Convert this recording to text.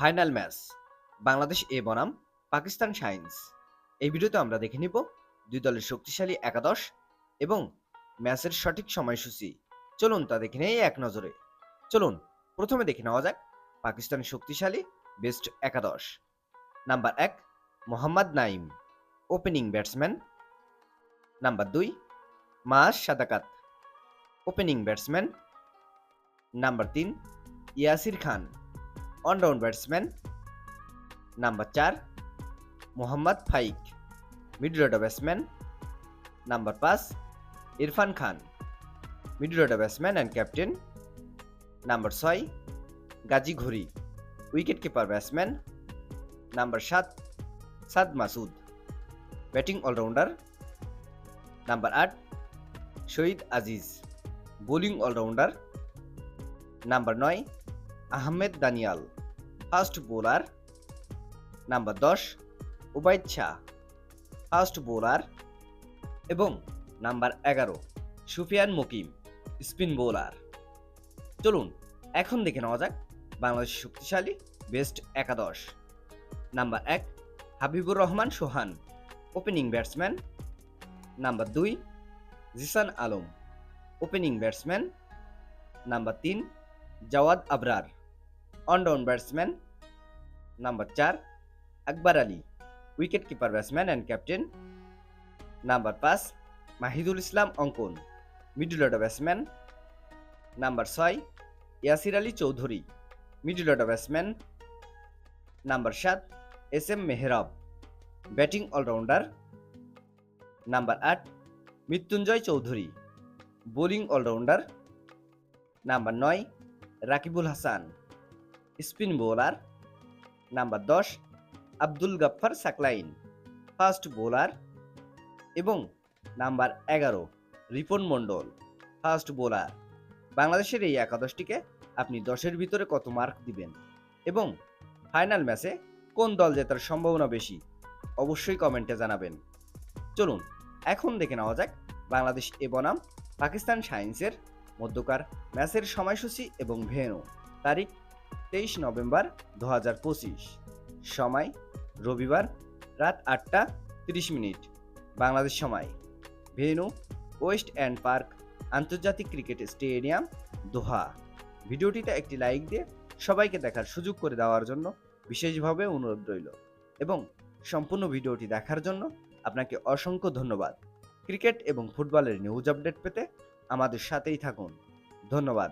Final match, Bangladesh এ বনাম, Pakistan science এই ভিডিওতে আমরা দেখে নিব দুই দলের শক্তিশালী একাদশ এবং ম্যাচের সঠিক সময়সূচি। চলুন তা দেখে নেই এক নজরে। চলুন, প্রথমে দেখে নেওয়া যাক পাকিস্তানের শক্তিশালী বেস্ট একাদশ। নাম্বার এক, Mohammad Naim opening batsman. Number দুই, Maaz Sadaqat, opening batsman. Number তিন, Yasir Khan. Allround batsman number চার Mohammad Faiq middle order batsman number পাঁচ Irfan Khan middle order batsman and captain number ছয় Ghazi Ghori wicket keeper batsman number সাত Saad Masood batting allrounder number আট Shahid Aziz bowling allrounder number নয় Ahmed Daniyal fast bowler number দশ Ubaid Shah bowler এবং number এগারো, Sufian Mukim, spin bowler. চলুন, এখন দেখে নেওয়া যাক বাংলাদেশ শক্তিশালী বেস্ট একাদশ। নাম্বার এক, Habibur Rahman Sohan, opening batsman. Number দুই, Zishan Alam, opening batsman. Number তিন, Jawad Abrar. One down batsman number চার Akbar Ali wicket keeper batsman and captain number পাঁচ Mahidul Islam Ankon middle order batsman number ছয় Yasir Ali Chowdhury middle order batsman number সাত S M Mehrab batting allrounder number আট Mrittunjoy Chowdhury bowling allrounder number নয় Rakibul Hasan spin bowler number দশ, Abdul Gaffar Saqlain. Fast bowler এবং number এগারো, রিপন মণ্ডল। Fast bowler. বাংলাদেশের এই একাদশটিকে আপনি দশের ভিতরে কত মার্ক দিবেন? এবং ফাইনাল ম্যাচে কোন দল জেতার সম্ভাবনা বেশি? অবশ্যই কমেন্টে জানাবেন। চলুন, এখন দেখে নেওয়া যাক বাংলাদেশ এ বনাম পাকিস্তান সায়েন্সের মধ্যকার ম্যাচের সময়সূচি এবং ভেনু তারিখ তেইশ নভেম্বর দু হাজার পঁচিশ। সময়, রবিবার রাত আটটা তিরিশ মিনিট। বাংলাদেশ সময় ভেন্যু ওয়েস্ট অ্যান্ড পার্ক আন্তর্জাতিক ক্রিকেট স্টেডিয়াম, দোহা। ভিডিওটিতে একটি লাইক দিয়ে সবাইকে দেখার সুযোগ করে দেওয়ার জন্য বিশেষভাবে অনুরোধ রইল এবং সম্পূর্ণ ভিডিওটি দেখার জন্য আপনাকে অসংখ্য ধন্যবাদ। ক্রিকেট এবং ফুটবলের নিউজ আপডেট পেতে আমাদের সাথেই থাকুন। ধন্যবাদ।